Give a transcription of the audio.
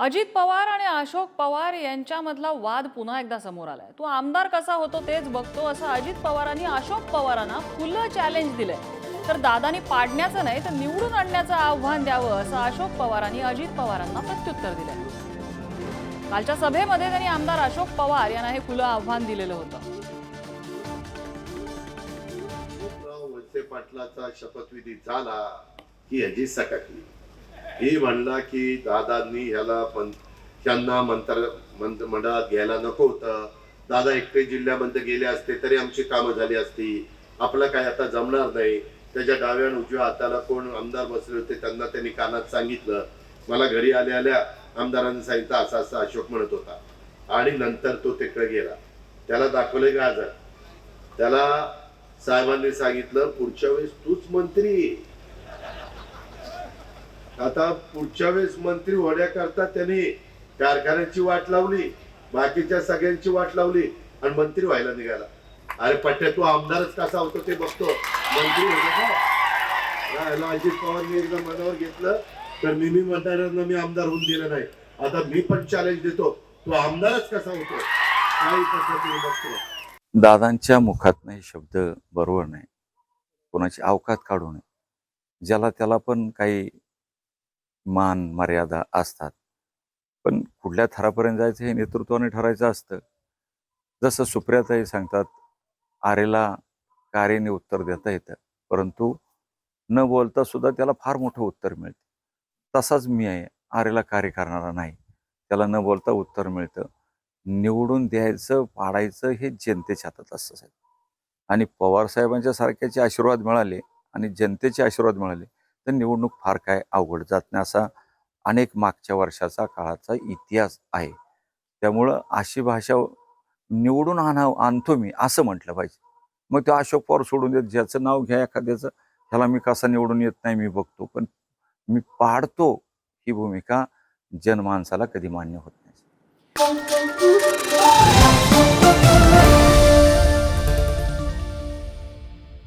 अजित पवार आणि अशोक पवार यांच्यामधला वाद पुन्हा एकदा समोर आलाय. तो आमदार कसा होतो तेच बघतो. असं अजित पवारांनी अशोक पवारांना खुलं चॅलेंज दिलंय. तर दादानी पाडण्याचं नाही तर निवडून आणण्याचं आव्हान द्यावं असं अशोक पवारांनी अजित पवारांना प्रत्युत्तर दिलंय. कालच्या सभेमध्ये त्यांनी आमदार अशोक पवार यांना हे खुलं आव्हान दिलेलं होतं. पाटलाचा शपथविधी झाला की अजित सकाटली हे म्हणला की दादांनी ह्याला पण त्यांना मंत्र मंत्र मंडळात घ्यायला नको होतं. दादा एकटे जिल्ह्यामध्ये गेले असते तरी आमची कामं झाली असती. आपलं काय आता जमणार नाही. त्याच्या डाव्या उजव्या हाताला कोण आमदार बसले होते त्यांना त्यांनी कानात सांगितलं. मला घरी आल्या आल्या आमदारांनी सांगितलं असा असं अशोक म्हणत होता. आणि नंतर तो तिकडे गेला. त्याला दाखवले का आजार त्याला साहेबांनी सांगितलं पुढच्या वेळेस तूच मंत्री. आता पुढच्या वेळेस मंत्री होण्याकरता त्यांनी कारखान्याची वाट लावली बाकीच्या सगळ्यांची वाट लावली आणि मंत्री व्हायला निघाला. अरे पट्ट्या तू आमदारच कसा होतो ते बघतो. मंत्री होतो का? अजित पवारने एकदा मनावर घेतलं तर मी मी म्हणणाऱ्यांना मी आमदार होऊन दिलं नाही. आता मी पण चॅलेंज देतो तो आमदारच कसा होतो? काही पद्धतीने बघतो. दादांच्या मुखात हे शब्द बरोबर नाही. कोणाची अवकात काढू नये. ज्याला त्याला पण काही मान मर्यादा असतात. पण कुठल्या थरापर्यंत जायचं हे नेतृत्वाने ठरायचं असतं. जसं सुप्रियाताई सांगतात आरेला कार्याने उत्तर देता येतं. परंतु न बोलता सुद्धा त्याला फार मोठं उत्तर मिळतं. तसाच मी आहे. आरेला कार्य करणारा नाही. त्याला न बोलता उत्तर मिळतं. निवडून द्यायचं पाडायचं हे जनतेच्या हातात असतं साहेब. आणि पवारसाहेबांच्या सारख्याचे आशीर्वाद मिळाले आणि जनतेचे आशीर्वाद मिळाले तर निवडणूक फार काय अवघड जात नाही असा अनेक मागच्या वर्षाचा काळाचा इतिहास आहे. त्यामुळं अशी भाषा निवडून आणा आणतो मी असं म्हटलं पाहिजे. मग ते अशोक पवार सोडून देत ज्याचं नाव घ्या एखाद्याचं ह्याला मी कसा निवडून येत नाही मी बघतो. पण मी पाडतो ही भूमिका जनमानसाला कधी मान्य होत नाही.